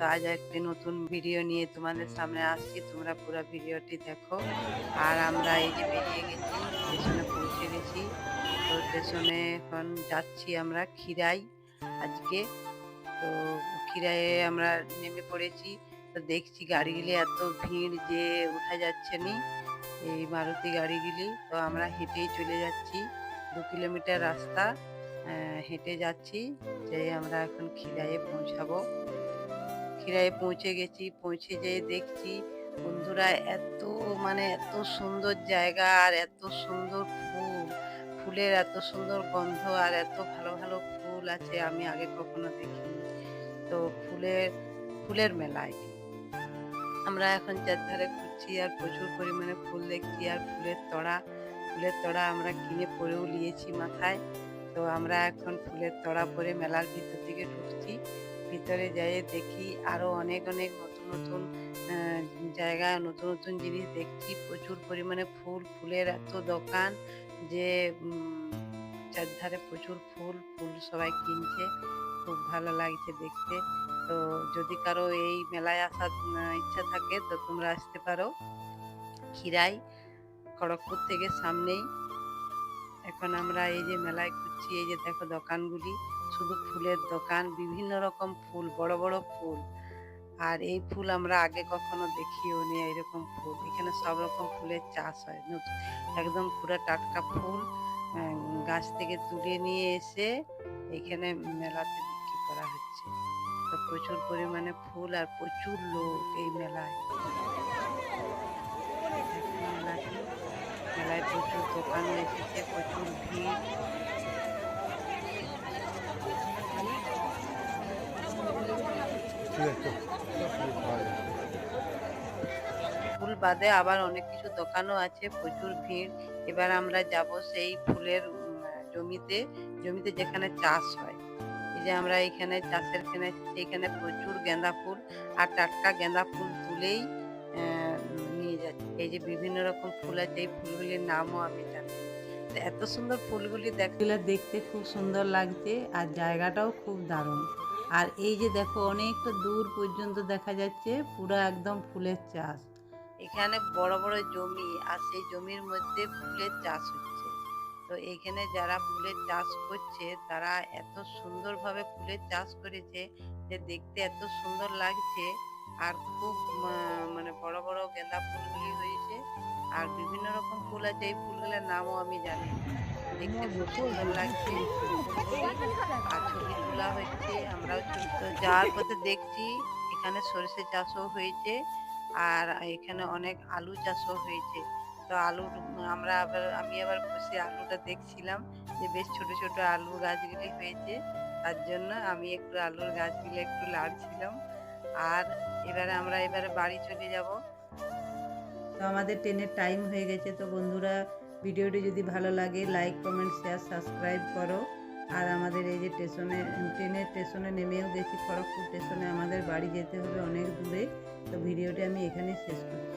আজ একটি নতুন ভিডিও নিয়ে তোমাদের সামনে আসছি। তোমরা পুরো ভিডিওটি দেখো। আর আমরা এই যে বেরিয়ে গেছি, স্টেশনে পৌঁছে গেছি। তো স্টেশনে এখন যাচ্ছি আমরা খিরাই আজকে। তো খিরাইয়ে আমরা নেমে পড়েছি। তো দেখছি গাড়িগুলি এত ভিড় যে উঠা যাচ্ছে নি এই মারুতি গাড়িগুলি। তো আমরা হেঁটেই চলে যাচ্ছি। দু কিলোমিটার রাস্তা হেঁটে যাচ্ছি। যে আমরা এখন খিরাইয়ে পৌঁছাবো। খিরাইয়ে পৌঁছে গেছি, পৌঁছে যেয়ে দেখছি বন্ধুরা এত মানে এত সুন্দর জায়গা আর এত সুন্দর ফুল। ফুলের এত সুন্দর গন্ধ আর এত ভালো ভালো ফুল আছে আমি আগে কখনো দেখিনি। তো ফুলের ফুলের মেলা এটি আমরা এখন চারধারে ঘুরছি আর প্রচুর পরিমাণে ফুল দেখছি আর ফুলের তড়া ফুলের তড়া আমরা কিনে পরেও নিয়েছি মাথায়। তো আমরা এখন ফুলের তড়া পরে মেলার ভিতর দিকে ঢুকছি। ভিতরে যাই দেখি আরও অনেক অনেক নতুন নতুন আহ, জায়গা নতুন নতুন জিনিস দেখছি। প্রচুর পরিমাণে ফুল ফুলের এত দোকান যে চারধারে প্রচুর ফুল ফুল সবাই কিনছে। খুব ভালো লাগছে দেখতে। তো যদি কারও এই মেলায় আসার ইচ্ছা থাকে তো তোমরা আসতে পারো। খিরাই খড়গপুর থেকে সামনেই। এখন আমরা এই যে মেলায় ঘুরছি এই যে দেখো দোকানগুলি। শুধু ফুলের দোকান, বিভিন্ন রকম ফুল, বড় বড় ফুল। আর এই ফুল আমরা আগে কখনো দেখিও নি, এরকম ফুল। এখানে সব রকম ফুলের চাষ হয়। একদম পুরো টাটকা ফুল গাছ থেকে তুলে নিয়ে এসে এখানে মেলাতে বিক্রি করা হচ্ছে। তো প্রচুর পরিমাণে ফুল আর প্রচুর লোক এই মেলায়। মেলায় প্রচুর দোকান এসেছে, প্রচুর ভিড় ঠিক আছে পাওয়া যাবে ফুল বাদে আবার অনেক কিছু দোকানও আছে, প্রচুর ভিড়। এবার আমরা যাব সেই ফুলের জমিতে জমিতে যেখানে চাষ হয়। এই যে আমরা এখানে চাষের এখানে সেইখানে প্রচুর গেঁদা ফুল আর টাটকা গেঁদা ফুল তুলেই নিয়ে যাচ্ছে। এই যে বিভিন্ন রকম ফুল আছে, এই ফুলগুলির নামও আমি জানি। এত সুন্দর ফুলগুলি দেখলে দেখতে খুব সুন্দর লাগছে আর জায়গাটাও খুব দারুণ। আর এই যে দেখো, অনেকটা দূর পর্যন্ত দেখা যাচ্ছে, পুরো একদম ফুলের চাষ। এখানে বড় বড় জমি, আর সেই জমির মধ্যে ফুলের চাষ হচ্ছে। তো এখানে যারা ফুলের চাষ করছে, তারা এত সুন্দরভাবে ফুলের চাষ করেছে যে দেখতে এত সুন্দর লাগছে। আর খুব মানে বড় বড় গেঁদা ফুলগুলি হয়েছে। আর বিভিন্ন রকম ফুল আছে, এই ফুলগুলোর নামও আমি জানি। আর ছবি হচ্ছে আমরাও তো যাওয়ার পথে দেখছি, এখানে সরষে চাষও হয়েছে আর এখানে অনেক আলু চাষও হয়েছে। তো আলুর আমরা আবার, আমি আবার বসে আলুটা দেখছিলাম যে বেশ ছোট ছোট আলু গাছগুলি হয়েছে, তার জন্য আমি একটু আলুর গাছগুলি একটু লাড়ছিলাম। আর এবারে আমরা এবারে বাড়ি চলে যাব। তো আমাদের ট্রেনের টাইম হয়ে গেছে, তো বন্ধুরা ভিডিওটি যদি ভালো লাগে লাইক কমেন্ট শেয়ার সাবস্ক্রাইব করো। আর আমাদের এই যে স্টেশনে ট্রেনের স্টেশনে নেমেও গেছি, খড়গপুর স্টেশনে আমাদের বাড়ি যেতে হবে অনেক দূরে। তো ভিডিওটি আমি এখানে শেষ করছি।